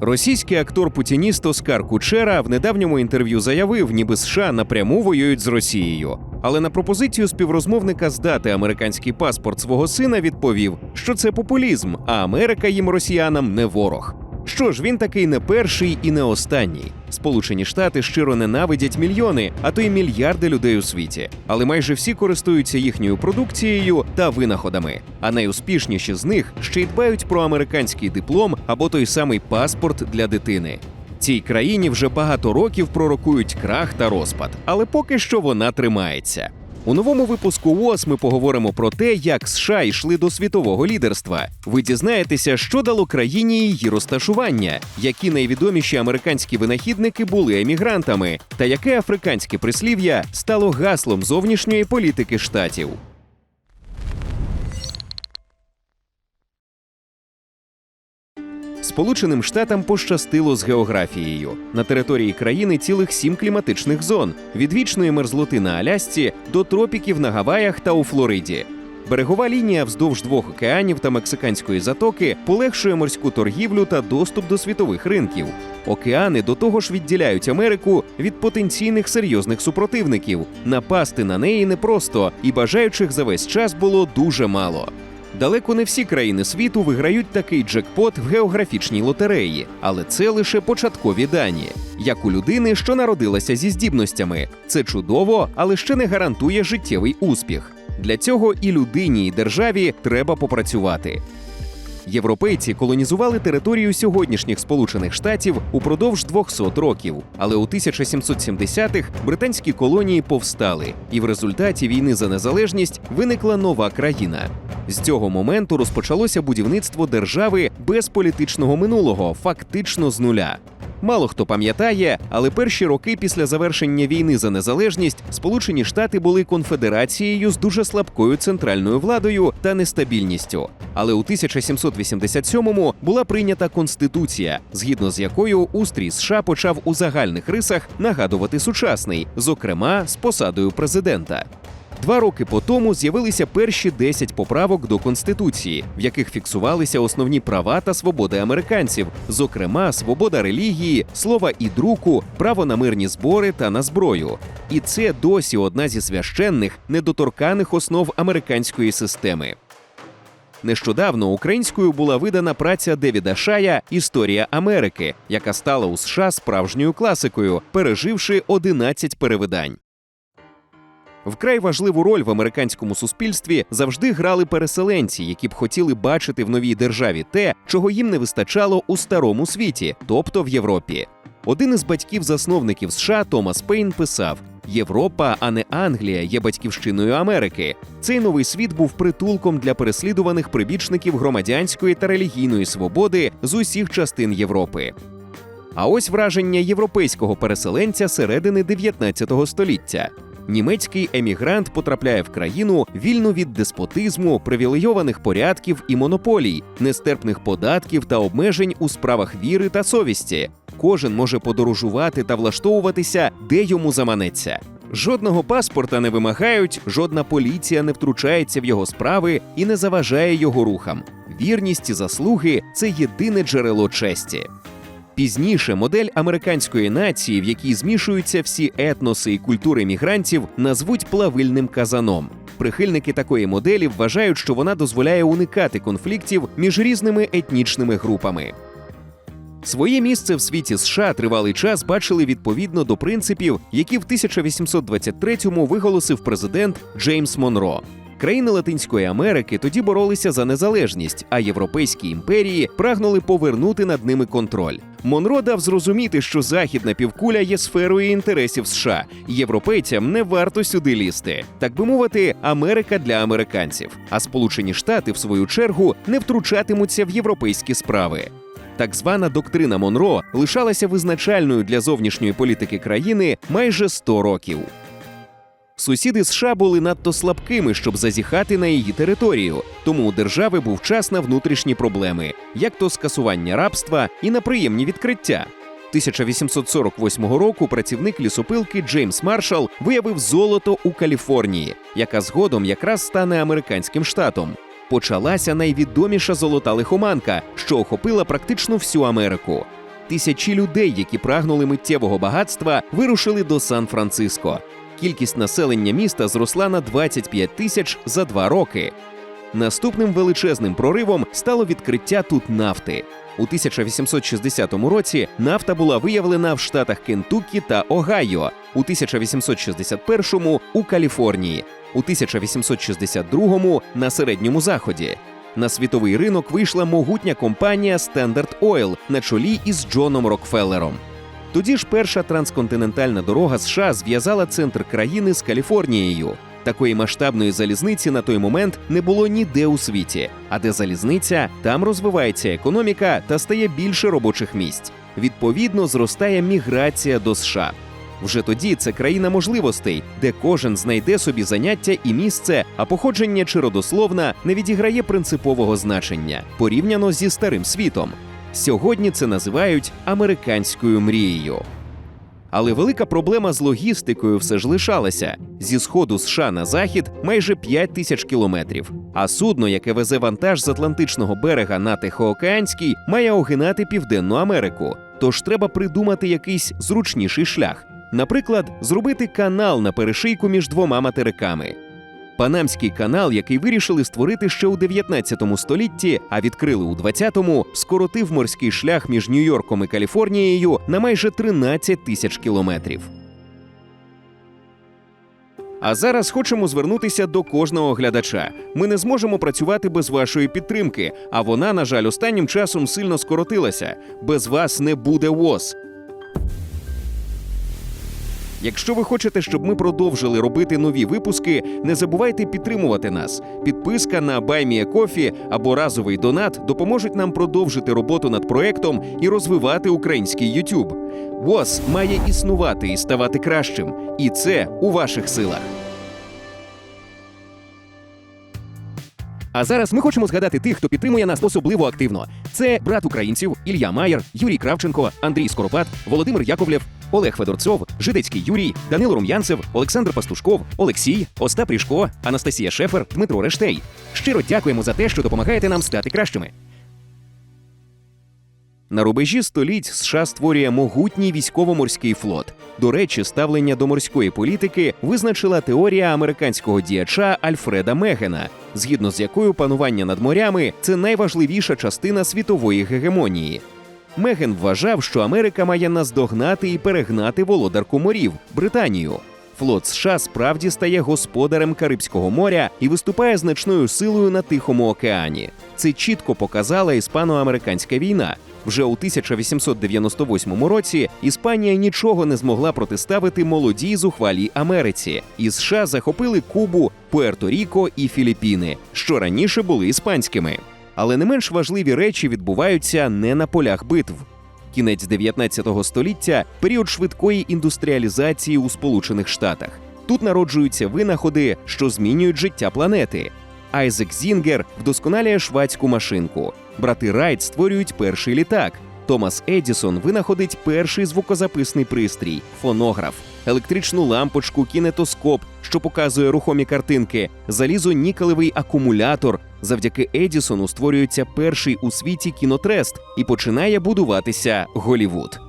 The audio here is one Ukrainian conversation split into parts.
Російський актор путініст Оскар Кучера в недавньому інтерв'ю заявив, ніби США напряму воюють з Росією. Але на пропозицію співрозмовника здати американський паспорт свого сина відповів, що це популізм, а Америка їм росіянам не ворог. Що ж, він такий не перший і не останній. Сполучені Штати щиро ненавидять мільйони, а то й мільярди людей у світі. Але майже всі користуються їхньою продукцією та винаходами. А найуспішніші з них ще й дбають про американський диплом або той самий паспорт для дитини. Цій країні вже багато років пророкують крах та розпад, але поки що вона тримається. У новому випуску ООС ми поговоримо про те, як США йшли до світового лідерства. Ви дізнаєтеся, що дало країні її розташування, які найвідоміші американські винахідники були емігрантами, та яке африканське прислів'я стало гаслом зовнішньої політики штатів. Сполученим Штатам пощастило з географією. На території країни цілих сім кліматичних зон від вічної мерзлоти на Алясці до тропіків на Гаваях та у Флориді. Берегова лінія вздовж двох океанів та мексиканської затоки полегшує морську торгівлю та доступ до світових ринків. Океани до того ж відділяють Америку від потенційних серйозних супротивників. Напасти на неї непросто, і бажаючих за весь час було дуже мало. Далеко не всі країни світу виграють такий джекпот в географічній лотереї, але це лише початкові дані. Як у людини, що народилася зі здібностями. Це чудово, але ще не гарантує життєвий успіх. Для цього і людині, і державі треба попрацювати. Європейці колонізували територію сьогоднішніх Сполучених Штатів упродовж 200 років, але у 1770-х британські колонії повстали, і в результаті війни за незалежність виникла нова країна. З цього моменту розпочалося будівництво держави без політичного минулого, фактично з нуля. Мало хто пам'ятає, але перші роки після завершення війни за незалежність Сполучені Штати були конфедерацією з дуже слабкою центральною владою та нестабільністю. Але у 1787-му була прийнята конституція, згідно з якою устрій США почав у загальних рисах нагадувати сучасний, зокрема з посадою президента. Два роки по тому з'явилися перші 10 поправок до конституції, в яких фіксувалися основні права та свободи американців, зокрема свобода релігії, слова і друку, право на мирні збори та на зброю. І це досі одна зі священних недоторканих основ американської системи. Нещодавно українською була видана праця Девіда Шая Історія Америки, яка стала у США справжньою класикою, переживши 11 перевидань. Вкрай важливу роль в американському суспільстві завжди грали переселенці, які б хотіли бачити в новій державі те, чого їм не вистачало у старому світі, тобто в Європі. Один із батьків-засновників США Томас Пейн писав: Європа, а не Англія, є батьківщиною Америки. Цей новий світ був притулком для переслідуваних прибічників громадянської та релігійної свободи з усіх частин Європи. А ось враження європейського переселенця середини 19 століття. Німецький емігрант потрапляє в країну вільну від деспотизму, привілейованих порядків і монополій, нестерпних податків та обмежень у справах віри та совісті. Кожен може подорожувати та влаштовуватися, де йому заманеться. Жодного паспорта не вимагають, жодна поліція не втручається в його справи і не заважає його рухам. Вірність і заслуги це єдине джерело честі. Пізніше модель американської нації, в якій змішуються всі етноси і культури мігрантів, назвуть плавильним казаном. Прихильники такої моделі вважають, що вона дозволяє уникати конфліктів між різними етнічними групами. Своє місце в світі США тривалий час бачили відповідно до принципів, які в 1823-му виголосив президент Джеймс Монро. Країни Латинської Америки тоді боролися за незалежність, а європейські імперії прагнули повернути над ними контроль. Монро дав зрозуміти, що західна півкуля є сферою інтересів США. Європейцям не варто сюди лізти. Так би мовити, Америка для американців. А Сполучені Штати, в свою чергу, не втручатимуться в європейські справи. Так звана доктрина Монро лишалася визначальною для зовнішньої політики країни майже 100 років. Сусіди США були надто слабкими, щоб зазіхати на її територію, тому у держави був час на внутрішні проблеми, як то скасування рабства і на приємні відкриття. 1848 року працівник лісопилки Джеймс Маршал виявив золото у Каліфорнії, яка згодом якраз стане американським штатом. Почалася найвідоміша золота лихоманка, що охопила практично всю Америку. Тисячі людей, які прагнули миттєвого багатства, вирушили до Сан-Франциско. Кількість населення міста зросла на 25 тисяч за два роки. Наступним величезним проривом стало відкриття тут нафти. У 1860 році нафта була виявлена в штатах Кентуккі та Огайо, у 1861 у Каліфорнії, у 1862 на середньому заході. На світовий ринок вийшла могутня компанія Standard Oil на чолі із Джоном Рокфеллером. Тоді ж перша трансконтинентальна дорога США зв'язала центр країни з Каліфорнією. Такої масштабної залізниці на той момент не було ніде у світі. А де залізниця, там розвивається економіка та стає більше робочих місць. Відповідно, зростає міграція до США. Вже тоді це країна можливостей, де кожен знайде собі заняття і місце, а походження чи родословна не відіграє принципового значення порівняно зі старим світом. Сьогодні це називають американською мрією. Але велика проблема з логістикою все ж лишалася. Зі сходу США на захід майже 5 тисяч кілометрів. А судно, яке везе вантаж з Атлантичного берега на Тихоокеанський, має огинати Південну Америку. Тож треба придумати якийсь зручніший шлях. Наприклад, зробити канал на перешийку між двома материками. Панамський канал, який вирішили створити ще у 19 столітті, а відкрили у 20-му, скоротив морський шлях між Нью-Йорком і Каліфорнією на майже 13 тисяч кілометрів. А зараз хочемо звернутися до кожного глядача. Ми не зможемо працювати без вашої підтримки, а вона, на жаль, останнім часом сильно скоротилася. Без вас не буде ВОЗ. Якщо ви хочете, щоб ми продовжили робити нові випуски, не забувайте підтримувати нас. Підписка на Кофі або разовий донат допоможуть нам продовжити роботу над проектом і розвивати український YouTube. ВОЗ має існувати і ставати кращим, і це у ваших силах. А зараз ми хочемо згадати тих, хто підтримує нас особливо активно. Це брат українців Ілья Маєр, Юрій Кравченко, Андрій Скоропад, Володимир Яковлєв, Олег Федорцов, Жидецький Юрій, Данило Рум'янцев, Олександр Пастушков, Олексій, Остап Ріжко, Анастасія Шефер, Дмитро Рештей. Щиро дякуємо за те, що допомагаєте нам стати кращими. На рубежі століть США створює могутній військово-морський флот. До речі, ставлення до морської політики визначила теорія американського діяча Альфреда Мегена, згідно з якою панування над морями це найважливіша частина світової гегемонії. Меген вважав, що Америка має наздогнати і перегнати володарку морів Британію. Флот США справді стає господарем Карибського моря і виступає значною силою на Тихому океані. Це чітко показала іспано-американська війна. Вже у 1898 році Іспанія нічого не змогла протиставити молодій зухвалій Америці, і США захопили Кубу, Пуерто-Ріко і Філіппіни, що раніше були іспанськими. Але не менш важливі речі відбуваються не на полях битв. Кінець 19 століття період швидкої індустріалізації у Сполучених Штатах. Тут народжуються винаходи, що змінюють життя планети. Айзек Зінгер вдосконалює швадську машинку. Брати Райт створюють перший літак. Томас Едісон винаходить перший звукозаписний пристрій фонограф, електричну лампочку, кінетоскоп, що показує рухомі картинки, залізо-нікелевий акумулятор. Завдяки Едісону створюється перший у світі кінотрест і починає будуватися Голівуд.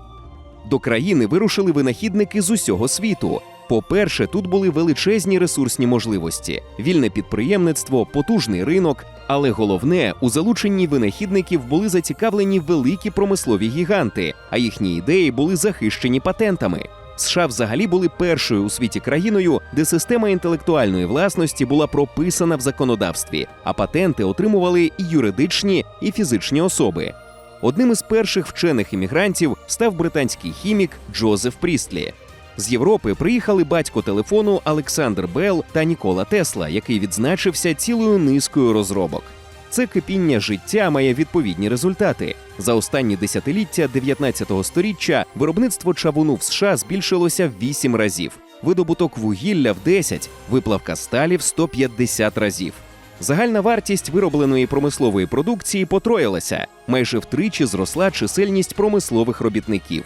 До країни вирушили винахідники з усього світу. По-перше, тут були величезні ресурсні можливості, вільне підприємництво, потужний ринок. Але головне, у залученні винахідників були зацікавлені великі промислові гіганти, а їхні ідеї були захищені патентами. США взагалі були першою у світі країною, де система інтелектуальної власності була прописана в законодавстві, а патенти отримували і юридичні, і фізичні особи. Одним із перших вчених іммігрантів став британський хімік Джозеф Прістлі. З Європи приїхали батько телефону Олександр Белл та Нікола Тесла, який відзначився цілою низкою розробок. Це кипіння життя має відповідні результати. За останні десятиліття 19-го століття виробництво чавуну в США збільшилося в 8 разів, видобуток вугілля в 10, виплавка сталі в 150 разів. Загальна вартість виробленої промислової продукції потроїлася, майже втричі зросла чисельність промислових робітників.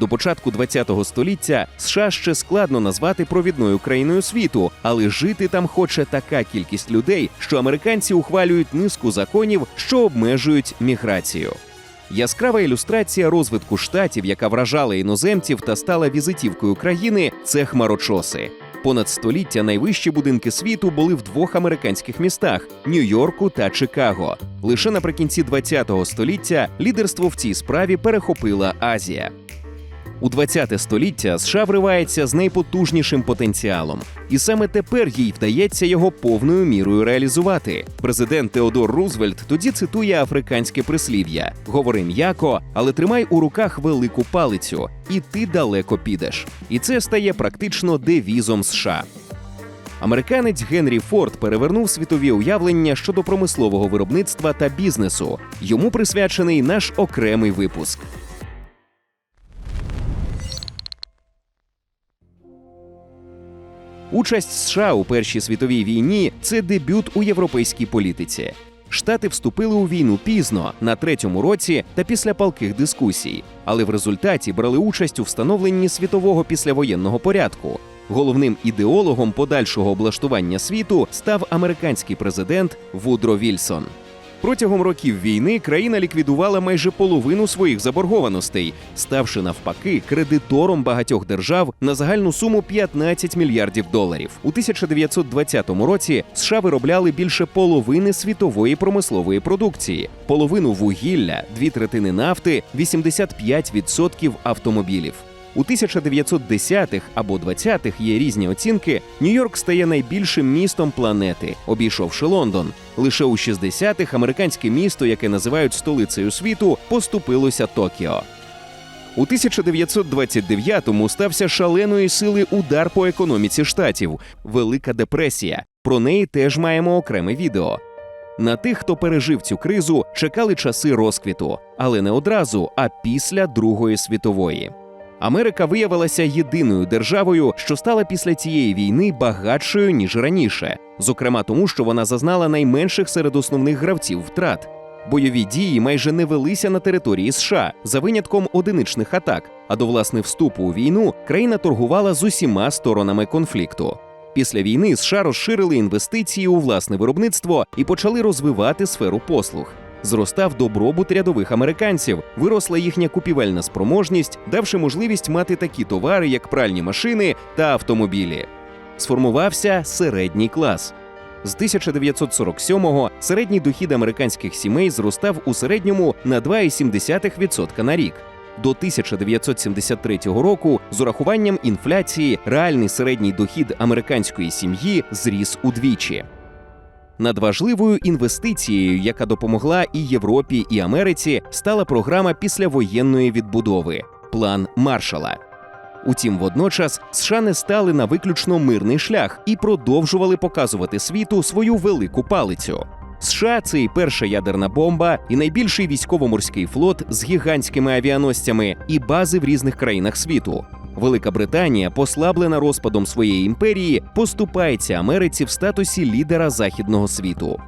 До початку ХХ століття США ще складно назвати провідною країною світу, але жити там хоче така кількість людей, що американці ухвалюють низку законів, що обмежують міграцію. Яскрава ілюстрація розвитку штатів, яка вражала іноземців та стала візитівкою країни, це хмарочоси. Понад століття найвищі будинки світу були в двох американських містах Нью-Йорку та Чикаго. Лише наприкінці ХХ століття лідерство в цій справі перехопила Азія. У 20 століття США вривається з найпотужнішим потенціалом, і саме тепер їй вдається його повною мірою реалізувати. Президент Теодор Рузвельт тоді цитує африканське прислів'я: говори м'яко, але тримай у руках велику палицю, і ти далеко підеш. І це стає практично девізом США. Американець Генрі Форд перевернув світові уявлення щодо промислового виробництва та бізнесу. Йому присвячений наш окремий випуск. Участь США у Першій світовій війні це дебют у європейській політиці. Штати вступили у війну пізно на третьому році та після палких дискусій, але в результаті брали участь у встановленні світового післявоєнного порядку. Головним ідеологом подальшого облаштування світу став американський президент Вудро Вільсон. Протягом років війни країна ліквідувала майже половину своїх заборгованостей, ставши навпаки кредитором багатьох держав на загальну суму 15 мільярдів доларів. У 1920 році США виробляли більше половини світової промислової продукції, половину вугілля, дві третини нафти, 85% автомобілів. У 1910-х або 20-х є різні оцінки. Нью-Йорк стає найбільшим містом планети, обійшовши Лондон. Лише у 60-х американське місто, яке називають столицею світу, поступилося Токіо. У 1929-му стався шаленої сили удар по економіці штатів Велика депресія. Про неї теж маємо окреме відео. На тих, хто пережив цю кризу, чекали часи розквіту, але не одразу, а після Другої світової. Америка виявилася єдиною державою, що стала після цієї війни багатшою ніж раніше, зокрема тому, що вона зазнала найменших серед основних гравців втрат. Бойові дії майже не велися на території США за винятком одиничних атак. А до власне вступу у війну країна торгувала з усіма сторонами конфлікту. Після війни США розширили інвестиції у власне виробництво і почали розвивати сферу послуг. Зростав добробут рядових американців, виросла їхня купівельна спроможність, давши можливість мати такі товари, як пральні машини та автомобілі. Сформувався середній клас. З 1947-го середній дохід американських сімей зростав у середньому на 2,7% на рік. До 1973 року з урахуванням інфляції реальний середній дохід американської сім'ї зріс удвічі. Надважливою інвестицією, яка допомогла і Європі, і Америці, стала програма післявоєнної відбудови план Маршала. Утім, водночас США не стали на виключно мирний шлях і продовжували показувати світу свою велику палицю. США це і перша ядерна бомба, і найбільший військово-морський флот з гігантськими авіаносцями і бази в різних країнах світу. Велика Британія, послаблена розпадом своєї імперії, поступається Америці в статусі лідера західного світу.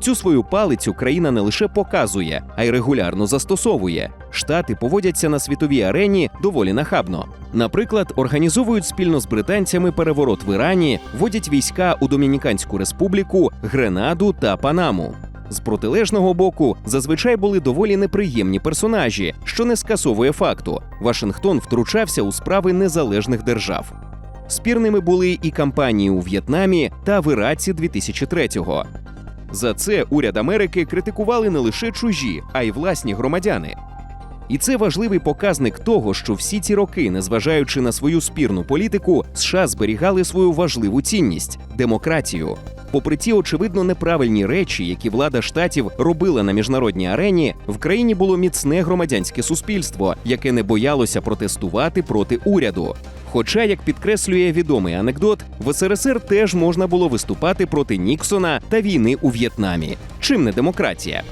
Цю свою палицю країна не лише показує, а й регулярно застосовує. Штати поводяться на світовій арені доволі нахабно. Наприклад, організовують спільно з британцями переворот в Ірані, вводять війська у Домініканську республіку, Гренаду та Панаму. З протилежного боку зазвичай були доволі неприємні персонажі, що не скасовує факту. Вашингтон втручався у справи незалежних держав. Спірними були і кампанії у В'єтнамі та в Іраці 2003-го. За це уряд Америки критикували не лише чужі, а й власні громадяни. І це важливий показник того, що всі ці роки, незважаючи на свою спірну політику, США зберігали свою важливу цінність демократію. Попри ті очевидно неправильні речі, які влада штатів робила на міжнародній арені, в країні було міцне громадянське суспільство, яке не боялося протестувати проти уряду. Хоча, як підкреслює відомий анекдот, в СРСР теж можна було виступати проти Ніксона та війни у В'єтнамі. Чим не демократія?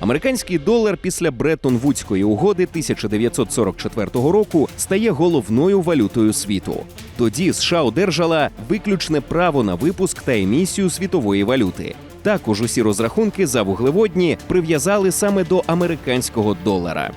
Американський долар після Бреттон-Вудської угоди 1944 року стає головною валютою світу. Тоді США одержала виключне право на випуск та емісію світової валюти. Також усі розрахунки за вуглеводні прив'язали саме до американського долара.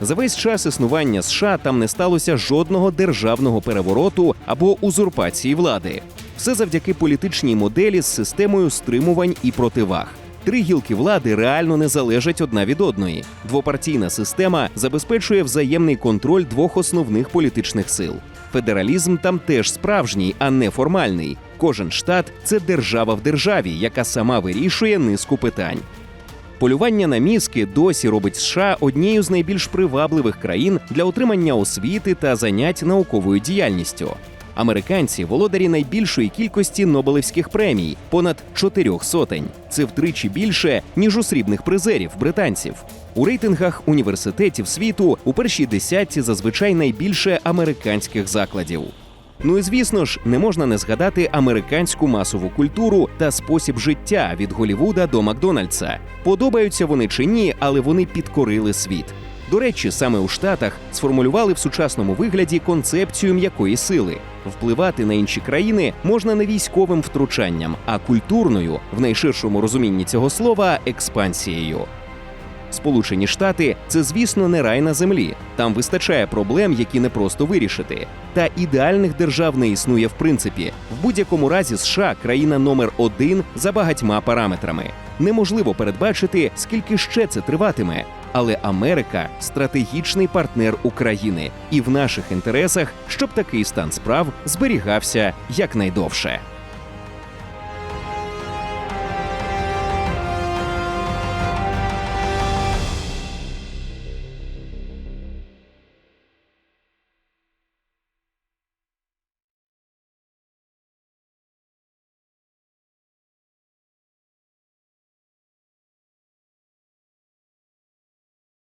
За весь час існування США там не сталося жодного державного перевороту або узурпації влади. Все завдяки політичній моделі з системою стримувань і противаг. Три гілки влади реально не залежать одна від одної. Двопартійна система забезпечує взаємний контроль двох основних політичних сил. Федералізм там теж справжній, а не формальний. Кожен штат це держава в державі, яка сама вирішує низку питань. Полювання на мізки досі робить США однією з найбільш привабливих країн для отримання освіти та занять науковою діяльністю. Американці володарі найбільшої кількості Нобелевських премій понад чотирьох сотень. Це втричі більше ніж у срібних призерів британців. У рейтингах університетів світу у першій десятці зазвичай найбільше американських закладів. Ну і звісно ж, не можна не згадати американську масову культуру та спосіб життя від Голівуда до Макдональдса. Подобаються вони чи ні, але вони підкорили світ. До речі, саме у Штатах сформулювали в сучасному вигляді концепцію м'якої сили. Впливати на інші країни можна не військовим втручанням, а культурною, в найширшому розумінні цього слова, експансією. Сполучені Штати це, звісно, не рай на землі. Там вистачає проблем, які не просто вирішити. Та ідеальних держав не існує в принципі. В будь-якому разі США країна номер один за багатьма параметрами. Неможливо передбачити, скільки ще це триватиме. Але Америка стратегічний партнер України, і в наших інтересах, щоб такий стан справ зберігався якнайдовше.